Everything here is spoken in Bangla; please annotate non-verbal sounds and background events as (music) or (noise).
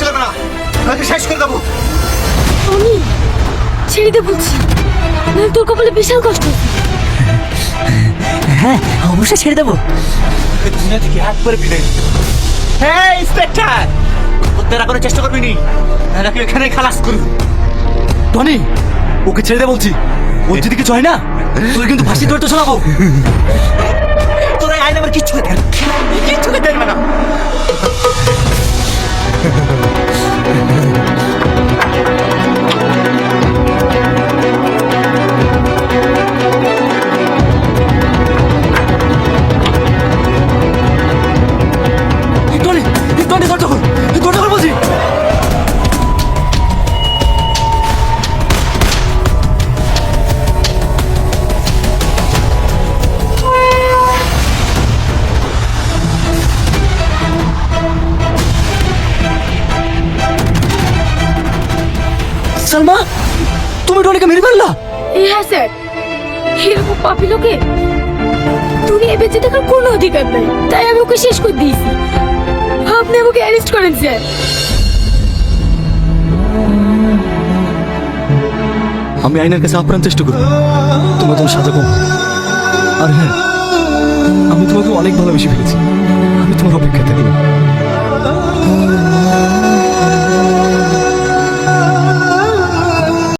শেষ না। শেষ করে দেবো। টনি ছেড়ে দে বলছি। তোর কপালে বিশাল কষ্ট হ্যাঁ অবশ্যই ছেড়ে দেবো। দুনিয়া থেকে ইন্সপেক্টর কোনো চেষ্টা করবি নি এখানে খালাস করু। টনি ওকে ছেড়ে দে বলছি। ওর যদি কিছু হয় না তুই কিন্তু ফাঁসি ধরতে চলাবো তোর আইন আমার কিচ্ছু Thank (laughs) you. সালমা তুমি টনিকে মেরে ফেললা? হ্যাঁ স্যার এরকম পাপি লোকে দুনিয়ায় বেঁচে থাকার কোনো অধিকার নাই। তাই আমি ওকে শেষ করে দিয়েছি। আপনি আমাকে অ্যারেস্ট করেন স্যার। আমি আইনের কাছে আপ্রাণ চেষ্টা করব তোমার তোমার সাজা কম আর হ্যাঁ আমি তোমাকে অনেক ভালোবেসে ফেলেছি। আমি তোমার অপেক্ষা থাকি।